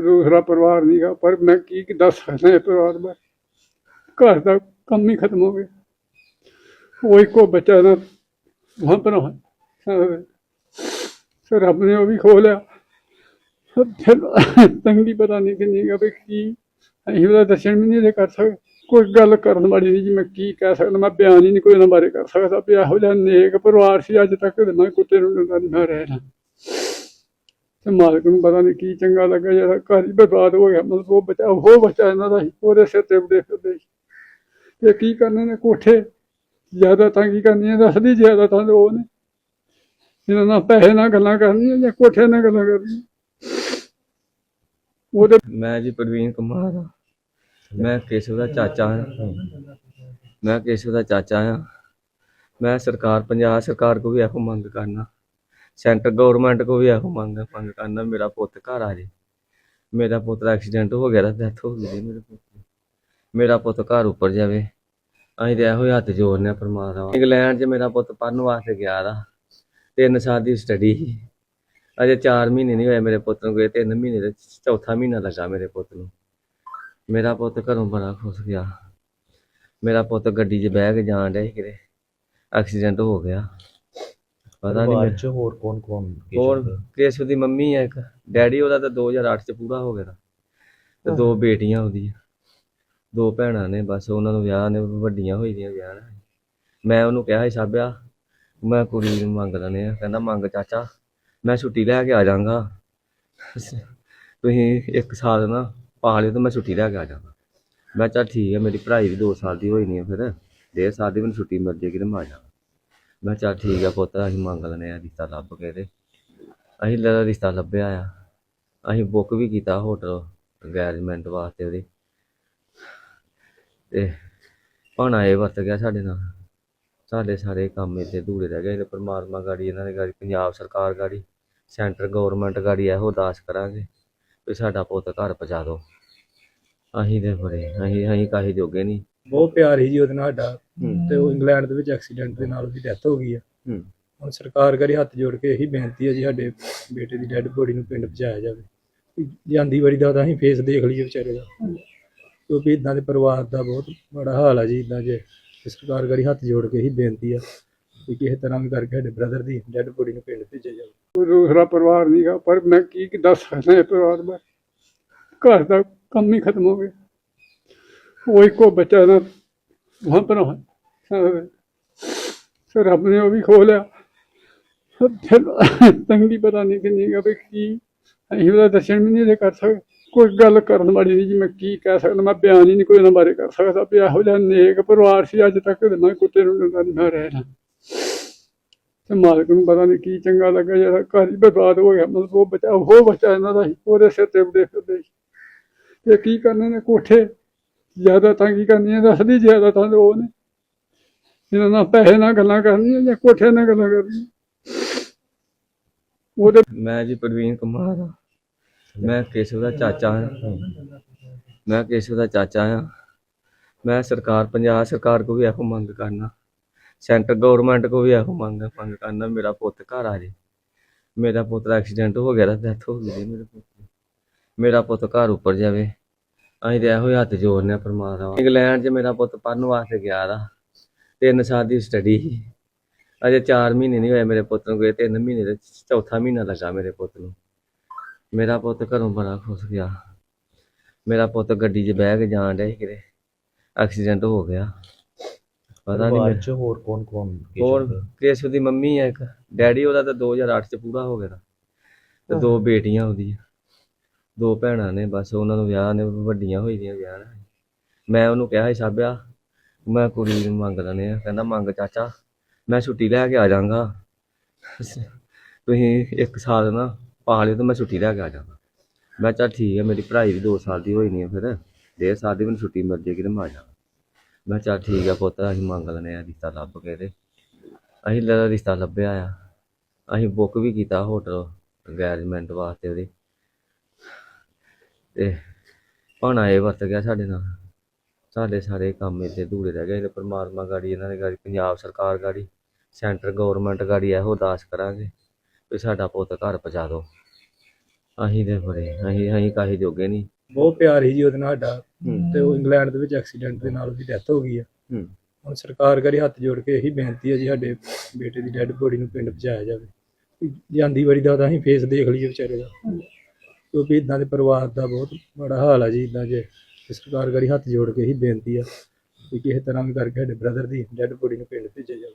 ਕੋਈ ਦੂਸਰਾ ਪਰਿਵਾਰ ਨਹੀਂਗਾ ਪਰ ਮੈਂ ਕੀ ਦੱਸ ਸਕਦਾ ਇਹ ਪਰਿਵਾਰ ਬਾਰੇ? ਘਰ ਦਾ ਕੰਮ ਹੀ ਖਤਮ ਹੋ ਗਿਆ। ਉਹ ਇੱਕੋ ਬੱਚਾ ਨਾ ਵਹਾਂ ਪਰ ਸਰ, ਰੱਬ ਨੇ ਉਹ ਵੀ ਖੋ ਲਿਆ। ਫਿਰ ਤੰਗੀ ਪਤਾ ਨਹੀਂ ਕਿੰਨੀ ਗਾ ਵੀ ਕੀ ਅਸੀਂ ਉਹਦਾ ਦਰਸ਼ਨ ਵੀ ਨਹੀਂ ਕਰ ਸਕਦੇ। ਕੋਈ ਗੱਲ ਕਰਨ ਵਾਲੀ ਨਹੀਂ ਜੀ, ਮੈਂ ਕੀ ਕਹਿ ਸਕਦਾ? ਮੈਂ ਬਿਆਨ ਹੀ ਨਹੀਂ ਕੋਈ ਉਹਨਾਂ ਬਾਰੇ ਕਰ ਸਕਦਾ ਵੀ ਇਹੋ ਜਿਹਾ ਨੇਕ ਪਰਿਵਾਰ ਸੀ, ਅੱਜ ਤੱਕ ਮੈਂ ਕੁੱਤੇ ਨੂੰ ਦਿੰਦਾ ਨਹੀਂ ਮੈਂ ਰਹਿਣਾ ਤੇ ਮਾਲਕ ਨੂੰ ਪਤਾ ਨਹੀਂ ਕੀ ਚੰਗਾ ਲੱਗਾ ਜਿਹੜਾ ਘਰ ਹੀ ਬਰਬਾਦ ਹੋ ਗਿਆ, ਮਤਲਬ ਉਹ ਬੱਚਾ ਉਹ ਬੱਚਾ ਇਹਨਾਂ ਦਾ ਸੀ ਉਹਦੇ ਸਿਰ ਤੇ ਉੱਡੇ ਫਿਰਦੇ ਤੇ ਕੀ ਕਰਨੇ ਨੇ ਕੋਠੇ? ਜ਼ਿਆਦਾ ਤਾਂ ਕੀ ਕਰਨੀਆਂ, ਦੱਸਦੀ ਜ਼ਿਆਦਾ ਤਾਂ ਉਹ ਨੇ। ਇਹਨਾਂ ਨਾਲ ਪੈਸੇ ਨਾਲ ਗੱਲਾਂ ਕਰਨੀਆਂ ਜਾਂ ਕੋਠੇ ਨਾਲ ਗੱਲਾਂ ਕਰਨੀਆਂ? ਉਹਦੇ ਮੈਂ ਜੀ ਪ੍ਰਵੀਨ ਕੁਮਾਰ ਆ। ਮੈਂ ਕੇਸ਼ਵ ਦਾ ਚਾਚਾ ਹਾਂ ਮੈਂ ਕੇਸ਼ਵ ਦਾ ਚਾਚਾ ਹਾਂ ਮੈਂ ਸਰਕਾਰ, ਪੰਜਾਬ ਸਰਕਾਰ ਕੋ ਵੀ ਇਹੋ ਮੰਗ ਕਰਨਾ। ਸੈਂਟਰ ਗਵਰਨਮੈਂਟ ਕੋ ਵੀ ਇਹੋ ਮੰਗ ਮੰਗ ਕਰਨਾ ਮੇਰਾ ਪੁੱਤ ਘਰ ਆ ਜੇ। ਮੇਰਾ ਪੁੱਤ ਦਾ ਐਕਸੀਡੈਂਟ ਹੋ ਗਿਆ ਤਾਂ ਡੈਥ ਹੋ ਗਈ ਜੀ ਮੇਰੇ ਪੁੱਤ ਦੀ। ਮੇਰਾ ਪੁੱਤ ਘਰ ਉੱਪਰ ਜਾਵੇ। ਅਸੀਂ ਤੇ ਇਹੋ ਹੀ ਹੱਥ ਜੋੜਨੇ ਆ ਪਰਮਾਤਮਾ ਇੰਗਲੈਂਡ 'ਚ ਮੇਰਾ ਪੁੱਤ ਪੜ੍ਹਨ ਵਾਸਤੇ ਗਿਆ ਦਾ ਤਿੰਨ ਸਾਲ ਦੀ ਸਟੱਡੀ ਸੀ। ਅਜੇ 4 ਮਹੀਨੇ ਨਹੀਂ ਹੋਏ ਮੇਰੇ ਪੁੱਤ ਨੂੰ ਗਏ, ਤਿੰਨ ਮਹੀਨੇ ਦੇ ਚੌਥਾ ਮਹੀਨਾ ਲੱਗਾ ਮੇਰੇ ਪੁੱਤ ਨੂੰ। ਮੇਰਾ ਪੁੱਤ ਘਰੋਂ ਬੜਾ ਖੁਸ਼ ਗਿਆ। ਮੇਰਾ ਪੁੱਤ ਗੱਡੀ 'ਚ ਬਹਿ ਕੇ ਜਾਣ ਡਿਆ ਸੀ ਕਿਤੇ। ਐਕਸੀਡੈਂਟ ਹੋ ਗਿਆ। ਪਤਾ ਨਹੀਂ ਚ ਹੋਰ ਕੌਣ ਕੌਣ ਹੋਰ ਕੇਸ਼ਵ ਦੀ ਮੰਮੀ ਹੈ ਇੱਕ। ਡੈਡੀ ਉਹਦਾ ਤਾਂ 2008 ਚ ਪੂਰਾ ਹੋ ਗਿਆ ਤਾ। ਤੇ ਦੋ ਬੇਟੀਆਂ ਉਹਦੀਆਂ। ਦੋ ਭੈਣਾਂ ਨੇ ਬਸ ਉਹਨਾਂ ਨੂੰ ਵਿਆਹ ਨੇ ਵੱਡੀਆਂ ਹੋਈ ਦੀਆਂ ਵਿਆਹ ਨੇ। ਮੈਂ ਉਹਨੂੰ ਕਿਹਾ ਸੀ ਸਾਬਿਆ ਮੈਂ ਕੁੜੀ ਨੂੰ ਮੰਗ ਲੈਣੇ ਆ ਕਹਿੰਦਾ ਮੰਗ ਚਾਚਾ ਮੈਂ ਛੁੱਟੀ ਲੈ ਕੇ ਆ ਜਾਵਾਂਗਾ ਤੁਸੀਂ ਇੱਕ ਸਾਲ ਨਾ ਪਾ ਲਿਓ ਤੇ ਮੈਂ ਛੁੱਟੀ ਲੈ ਕੇ ਆ ਜਾਵਾਂਗਾ ਮੈਂ ਕਿਹਾ ਚੱਲ ਠੀਕ ਹੈ ਮੇਰੀ ਪੜ੍ਹਾਈ ਵੀ 2 ਸਾਲ ਦੀ ਹੋਈ ਨਹੀਂ ਫਿਰ। ਡੇਢ ਸਾਲ ਦੀ ਮੈਨੂੰ ਛੁੱਟੀ ਮਿਲ ਜੇਗੀ ਤੇ ਮੈਂ ਆ ਜਾਵਾਂਗਾ ਮੈਂ ਕਿਹਾ ਚੱਲ ਠੀਕ ਆ ਪੁੱਤ, ਅਸੀਂ ਮੰਗ ਲੈਣੇ ਆ ਰਿਸ਼ਤਾ ਲੱਭ ਕੇ ਤੇ। ਅਸੀਂ ਲੈ ਰਿਸ਼ਤਾ ਲੱਭਿਆ ਆ। ਅਸੀਂ ਬੁੱਕ ਵੀ ਕੀਤਾ ਹੋਟਲ ਅੰਗੇਜਮੈਂਟ ਵਾਸਤੇ ਉਹਦੀ। ਤੇ ਭਾਣਾ ਇਹ ਵਰਤ ਗਿਆ ਸਾਡੇ ਨਾਲ। ਸਾਡੇ ਸਾਰੇ ਕੰਮ ਇੱਥੇ ਅਧੂਰੇ ਰਹਿ ਗਏ। ਪਰਮਾਤਮਾ ਗਾੜੀ, ਇਹਨਾਂ ਨੇ ਗਾੜੀ, ਪੰਜਾਬ ਸਰਕਾਰ ਗਾੜੀ, ਸੈਂਟਰ ਗਵਰਨਮੈਂਟ ਗਾੜੀ ਇਹੋ ਅਰਦਾਸ ਕਰਾਂਗੇ ਵੀ ਸਾਡਾ ਪੁੱਤ ਘਰ ਪਹੁੰਚਾ ਦਿਓ। ਅਸੀਂ ਤੇ ਬੜੇ, ਅਸੀਂ ਅਸੀਂ ਕਾਹੀ ਜੋਗੇ ਨਹੀਂ। ਬਹੁਤ ਪਿਆਰ ਸੀ ਜੀ ਉਹਦੇ ਨਾਲ ਸਾਡਾ। ਤੇ ਉਹ ਇੰਗਲੈਂਡ ਦੇ ਵਿੱਚ ਐਕਸੀਡੈਂਟ ਦੇ ਨਾਲ ਉਹਦੀ ਡੈਥ ਹੋ ਗਈ ਆ। ਹੂੰ। ਹੁਣ ਸਰਕਾਰ ਕਰੀ ਹੱਥ ਜੋੜ ਕੇ ਇਹੀ ਬੇਨਤੀ ਹੈ ਜੀ ਸਾਡੇ ਬੇਟੇ ਦੀ ਡੈੱਡ ਬੋਡੀ ਨੂੰ ਪਿੰਡ ਪਹੁੰਚਾਇਆ ਜਾਵੇ। ਜਾਂਦੀ ਵਾਰੀ ਦਾ ਤਾਂ ਅਸੀਂ ਫੇਸ ਦੇਖ ਲਈਏ ਵਿਚਾਰੇ ਦਾ। ਕਿਉਂਕਿ ਇਦਾਂ ਦੇ ਪਰਿਵਾਰ ਦਾ ਬਹੁਤ ਬੜਾ ਹਾਲ ਆ ਜੀ ਇਦਾਂ ਜੇ ਸਰਕਾਰ ਕਰੀ ਹੱਥ ਜੋੜ ਕੇ ਇਹੀ ਬੇਨਤੀ ਆ ਕਿ ਕਿਸੇ ਤਰ੍ਹਾਂ ਵੀ ਕਰਕੇ ਸਾਡੇ ਬ੍ਰਦਰ ਦੀ ਡੈੱਡ ਬੋਡੀ ਨੂੰ ਪਿੰਡ ਭੇਜਿਆ ਜਾਵੇ। ਕੋਈ ਦੂਸਰਾ ਪਰਿਵਾਰ ਨਹੀਂਗਾ ਪਰ ਮੈਂ ਕੀ ਦੱਸ ਸਕਦਾ ਇਹ ਪਰਿਵਾਰ ਬਾਰੇ ਘਰ ਦਾ ਕੰਮ ਹੀ ਖਤਮ ਹੋ ਗਿਆ। ਉਹ ਇੱਕੋ ਬੱਚਾ ਨਾ ਵਹਾਂ ਪਰ ਸਰ ਰੱਬ ਨੇ ਉਹ ਵੀ ਖੋ ਲਿਆ। ਫਿਰ ਤੰਗੀ ਪਤਾ ਨਹੀਂ ਕਿੰਨੀ ਗਾ ਵੀ ਕੀ। ਅਸੀਂ ਉਹਦਾ ਦਰਸ਼ਨ ਵੀ ਨਹੀਂ ਕਰ ਸਕਦੇ ਕੋਈ ਗੱਲ ਕਰਨ ਵਾਲੀ ਨਹੀਂ ਜੀ, ਮੈਂ ਕੀ ਕਹਿ ਸਕਦਾ, ਮੈਂ ਬਿਆਨ ਹੀ ਨਹੀਂ ਕੋਈ ਉਹਨਾਂ ਬਾਰੇ ਕਰ ਸਕਦਾ ਵੀ ਇਹੋ ਜਿਹਾ ਨੇਕ ਪਰਿਵਾਰ ਸੀ ਅੱਜ ਤੱਕ ਮੈਂ ਕੁੱਤੇ ਨੂੰ ਦਿੰਦਾ ਨਹੀਂ ਮੈਂ ਰਹਿਣਾ ਤੇ ਮਾਲਕ ਨੂੰ ਪਤਾ ਨਹੀਂ ਕੀ ਚੰਗਾ ਲੱਗਾ, ਜਿਹੜਾ ਘਰ ਹੀ ਬਰਬਾਦ ਹੋ ਗਿਆ, ਮਤਲਬ ਉਹ ਬੱਚਾ ਉਹ ਬੱਚਾ ਇਹਨਾਂ ਦਾ ਸੀ ਉਹਦੇ ਸਿਰ ਤੇ ਉੱਡੇ ਫਿਰਦੇ ਸੀ। ਤੇ ਕੀ ਕਰਨੇ ਨੇ ਕੋਠੇ? ਜ਼ਿਆਦਾ ਤੰਗੀ ਕਰਨੀ ਹੈ, ਦੱਸਦੀ ਜ਼ਿਆਦਾ ਤਾਂ ਉਹ ਨੇ। ਇਹਨਾਂ ਨਾਲ ਪੈਸੇ ਨਾਲ ਗੱਲਾਂ ਕਰਨੀਆਂ ਜਾਂ ਕੋਠੇ ਨਾਲ ਗੱਲਾਂ ਕਰਨੀਆਂ। ਉਹਦੇ ਮੈਂ ਜੀ ਪ੍ਰਵੀਨ ਕੁਮਾਰ ਹਾਂ ਮੈਂ ਕੇਸ਼ਵ ਦਾ ਚਾਚਾ ਹਾਂ ਮੈਂ ਕੇਸ਼ਵ ਦਾ ਚਾਚਾ ਹਾਂ ਮੈਂ ਸਰਕਾਰ, ਪੰਜਾਬ ਸਰਕਾਰ ਕੋ ਵੀ ਇਹੋ ਮੰਗ ਕਰਨਾ। ਸੈਂਟਰ ਗਵਰਨਮੈਂਟ ਕੋ ਵੀ ਇਹੋ ਮੰਗ ਮੰਗ ਕਰਨਾ, ਮੇਰਾ ਪੁੱਤ ਘਰ ਆ ਜੇ। ਮੇਰਾ ਪੁੱਤ ਦਾ ਐਕਸੀਡੈਂਟ ਹੋ ਗਿਆ ਤਾਂ ਡੈਥ ਹੋ ਗਈ ਜੀ ਮੇਰੇ ਪੁੱਤ ਦੀ। ਮੇਰਾ ਪੁੱਤ ਘਰ ਉੱਪਰ ਜਾਵੇ। ਅਸੀਂ ਤੇ ਇਹੋ ਹੀ ਹੱਥ ਜੋੜਨੇ ਆ ਪਰਮਾਤਮਾ ਇੰਗਲੈਂਡ 'ਚ ਮੇਰਾ ਪੁੱਤ ਪੜ੍ਹਨ ਵਾਸਤੇ ਗਿਆ ਦਾ ਤਿੰਨ ਸਾਲ ਦੀ ਸਟੱਡੀ ਸੀ। ਅਜੇ 4 ਮਹੀਨੇ ਨਹੀਂ ਹੋਏ ਮੇਰੇ ਪੁੱਤ ਨੂੰ ਗਏ ਤਿੰਨ ਮਹੀਨੇ ਦੇ ਚੌਥਾ ਮਹੀਨਾ ਲੱਗਾ ਮੇਰੇ ਪੁੱਤ ਨੂੰ। ਮੇਰਾ ਪੁੱਤ ਘਰੋਂ ਬੜਾ ਖੁਸ਼ ਗਿਆ। ਮੇਰਾ ਪੁੱਤ ਗੱਡੀ 'ਚ ਬਹਿ ਕੇ ਜਾਣ ਡਿਆ ਸੀ ਕਿਤੇ। ਐਕਸੀਡੈਂਟ ਹੋ ਗਿਆ। ਪਤਾ ਨਹੀਂ ਚ ਹੋਰ ਕੌਣ ਕੌਣ ਹੋਰ ਕੇਸ਼ਵ ਦੀ ਮੰਮੀ ਹੈ ਇੱਕ। ਡੈਡੀ ਉਹਦਾ ਤਾਂ 2008 ਚ ਪੂਰਾ ਹੋ ਗਿਆ ਤਾ। ਤੇ ਦੋ ਬੇਟੀਆਂ ਉਹਦੀਆਂ। ਦੋ ਭੈਣਾਂ ਨੇ ਬਸ ਉਹਨਾਂ ਨੂੰ ਵਿਆਹ ਨੇ ਵੱਡੀਆਂ ਹੋਈ ਦੀਆਂ ਵਿਆਹ ਨੇ। ਮੈਂ ਉਹਨੂੰ ਕਿਹਾ ਸੀ ਸਾਬਿਆ ਮੈਂ ਕੁੜੀ ਨੂੰ ਮੰਗ ਲੈਣੇ ਆ, ਕਹਿੰਦਾ ਮੰਗ ਚਾਚਾ, ਮੈਂ ਛੁੱਟੀ ਲੈ ਕੇ ਆ ਜਾਵਾਂਗਾ ਤੁਸੀਂ ਇੱਕ ਸਾਲ ਨਾ ਪਾ ਲਿਓ ਤੇ ਮੈਂ ਛੁੱਟੀ ਲੈ ਕੇ ਆ ਜਾਵਾਂਗਾ ਮੈਂ ਕਿਹਾ ਚੱਲ ਠੀਕ ਹੈ ਮੇਰੀ ਪੜ੍ਹਾਈ ਵੀ 2 ਸਾਲ ਦੀ ਹੋਈ ਨਹੀਂ ਹੈ ਫਿਰ। ਡੇਢ ਸਾਲ ਦੀ ਮੈਨੂੰ ਛੁੱਟੀ ਮਿਲ ਜੇਗੀ ਤੇ ਮੈਂ ਆ ਜਾਵਾਂਗਾ ਮੈਂ ਕਿਹਾ ਚੱਲ ਠੀਕ ਆ ਪੁੱਤ, ਅਸੀਂ ਮੰਗ ਲੈਣੇ ਆ ਰਿਸ਼ਤਾ ਲੱਭ ਕੇ ਤੇ। ਅਸੀਂ ਲੈ, ਰਿਸ਼ਤਾ ਲੱਭਿਆ ਆ। ਅਸੀਂ ਬੁੱਕ ਵੀ ਕੀਤਾ ਹੋਟਲ ਅੰਗੇਜਮੈਂਟ ਵਾਸਤੇ ਉਹਦੀ। ਤੇ ਭਾਣਾ ਇਹ ਵਰਤ ਗਿਆ ਸਾਡੇ ਨਾਲ। ਸਾਡੇ ਸਾਰੇ ਕੰਮ ਇੱਥੇ ਅਧੂਰੇ ਰਹਿ ਗਏ ਪਰਮਾਤਮਾ ਗਾੜੀ ਇਹਨਾਂ ਨੇ ਗਾੜੀ ਪੰਜਾਬ ਸਰਕਾਰ ਗਾੜੀ ਸੈਂਟਰ ਗਵਰਨਮੈਂਟ ਗਾੜੀ ਇਹੋ ਅਰਦਾਸ ਕਰਾਂਗੇ ਵੀ ਸਾਡਾ ਪੁੱਤ ਘਰ ਪਹੁੰਚਾ ਦਿਓ। ਅਸੀਂ ਤੇ ਬੜੇ ਅਸੀਂ ਅਸੀਂ ਕਾਹੇ ਜੋਗੇ ਨਹੀਂ। ਬਹੁਤ ਪਿਆਰ ਜੀ ਉਹਦੇ ਨਾਲ ਸਾਡਾ। ਤੇ ਉਹ ਇੰਗਲੈਂਡ ਦੇ ਵਿੱਚ ਐਕਸੀਡੈਂਟ ਦੇ ਨਾਲ ਉਹਦੀ ਡੈਥ ਹੋ ਗਈ ਆ। ਹੂੰ। ਹੁਣ ਸਰਕਾਰ ਕਰੀ ਹੱਥ ਜੋੜ ਕੇ ਇਹੀ ਬੇਨਤੀ ਹੈ ਜੀ ਸਾਡੇ ਬੇਟੇ ਦੀ ਡੈੱਡ ਬੋਡੀ ਨੂੰ ਪਿੰਡ ਪਹੁੰਚਾਇਆ ਜਾਵੇ। ਜਾਂਦੀ ਵਾਰੀ ਦਾ ਤਾਂ ਅਸੀਂ ਫੇਸ ਦੇਖ ਲਈਏ ਵਿਚਾਰੇ ਦਾ। ਕਿਉਂਕਿ ਇਦਾਂ ਦੇ ਪਰਿਵਾਰ ਦਾ ਬਹੁਤ ਬੜਾ ਹਾਲ ਆ ਜੀ ਇਦਾਂ ਜੇ ਤੇ ਸਰਕਾਰ ਕਰੀ ਹੱਥ ਜੋੜ ਕੇ ਹੀ ਬੇਨਤੀ ਆ ਵੀ ਕਿਸੇ ਤਰ੍ਹਾਂ ਵੀ ਕਰਕੇ ਸਾਡੇ ਬ੍ਰਦਰ ਦੀ ਡੈੱਡ ਬੋਡੀ ਨੂੰ ਪਿੰਡ ਭੇਜਿਆ ਜਾਵੇ।